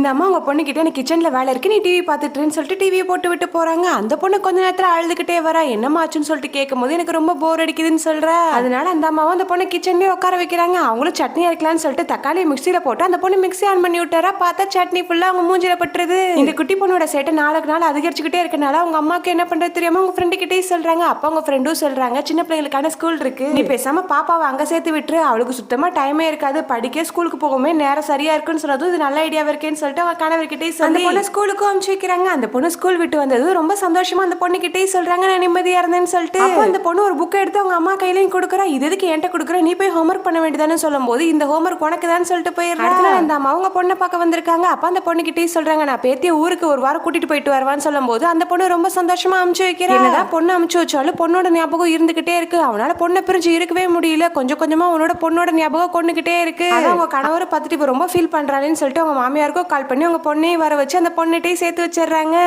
இந்த அம்மா உங்கள் பொண்ணுக்கிட்ட எனக்கு கிச்சனில் வேலை இருக்கு நீ டிவி பார்த்துட்டுன்னு சொல்லிட்டு டிவியை போட்டு விட்டு போகிறாங்க அந்த பொண்ணு கொஞ்ச நேரத்தில் அழுதுகிட்டே வரா. என்னமாச்சுன்னு சொல்லிட்டு கேட்கும்போது எனக்கு ரொம்ப போர் அடிக்குதுன்னு சொல்கிற அதனால அந்த அம்மாவும் அந்த பொண்ணு கிச்சன்லேயே உட்கார வைக்கிறாங்க. அவங்களும் சட்னி அரைக்கலாம்னு சொல்லிட்டு தக்காளி மிக்சியில் போட்டு அந்த பொண்ணு மிக்ஸி ஆன் பண்ணி விட்டாரா பார்த்தா சட்னி ஃபுல்லாக அவங்க மூஞ்சில பட்டுறது இந்த குட்டி பொண்ணோட சேட்டை நாளுக்கு நாள் அதிகரிச்சுக்கிட்டே இருக்கனால அவங்க அம்மாவுக்கு என்ன பண்ணுறது தெரியாமல் உங்கள் ஃப்ரெண்டு கிட்டே சொல்கிறாங்க அப்போ அவங்க ஃப்ரெண்டும் சொல்கிறாங்க சின்ன பிள்ளைங்களுக்கான ஸ்கூல் இருக்கு. நீ பேசாமல் பாப்பாவை அங்கே சேர்த்து விட்டுரு. அவளுக்கு சுத்தமாக டைமே இருக்காது. படிக்க ஸ்கூலுக்கு போகவே நேரம் சரியாக இருக்குன்னு சொன்னதும் இது நல்ல ஐடியாவே இருக்கேன்னு சொல்லிட்டு அவன் கணவர்கிட்டே சொல்லி அந்த பொண்ணு ஸ்கூலுக்கும் அனுப்பிச்சு வைக்கிறாங்க. அந்த பொண்ணு ஸ்கூல் விட்டு வந்தது. ரொம்ப சந்தோஷமா அந்த பொண்ணு கிட்டே சொல்றாங்க நான் நிம்மதியா இருந்தேன்னு சொல்லிட்டு அந்த பொண்ணு ஒரு புக் எடுத்து அவங்க அம்மா கையிலயும் கொடுக்குறா. இது எதுக்கு என்கிட்ட கொடுக்குற? நீ போய் ஹோம்ஒர்க் பண்ண வேண்டியதானே சொல்லும் போது இந்த ஹோம்ஒர்க் உனக்கு தான் சொல்லிட்டு போயிடுறா. அடுத்த நாள் அந்த அம்மா அவங்க பொண்ணை பார்க்க வந்திருக்காங்க. அப்ப அந்த பொண்ணு கிட்டே சொல்றாங்க நான் பேத்திய ஊருக்கு ஒரு வாரம் கூட்டிட்டு போயிட்டு வருவான்னு சொல்லும் போது அந்த பொண்ணு ரொம்ப சந்தோஷமா அமுச்சு வைக்கிறா. என்னதான் பொண்ணு அமுச்சு வச்சாலும் பொண்ணோட ஞாபகம் இருந்துகிட்டே இருக்கு. அவனால பொண்ணை பிரிஞ்சு இருக்கவே முடியல. கொஞ்சம் கொஞ்சமா அவனோட பொண்ணோட ஞாபகம் கொண்டுகிட்டே இருக்கு. அவங்க கணவரை பார்த்துட்டு இப்ப ரொம்ப ஃபீல் பண்றாளேன்னு சொல்லிட்டு அவங்க மாமியாருக்கும் கால் பண்ணி உங்க பொண்ணையும் வர வச்சு அந்த பொண்ணுகிட்டயும் சேர்த்து வச்சிடுறாங்க.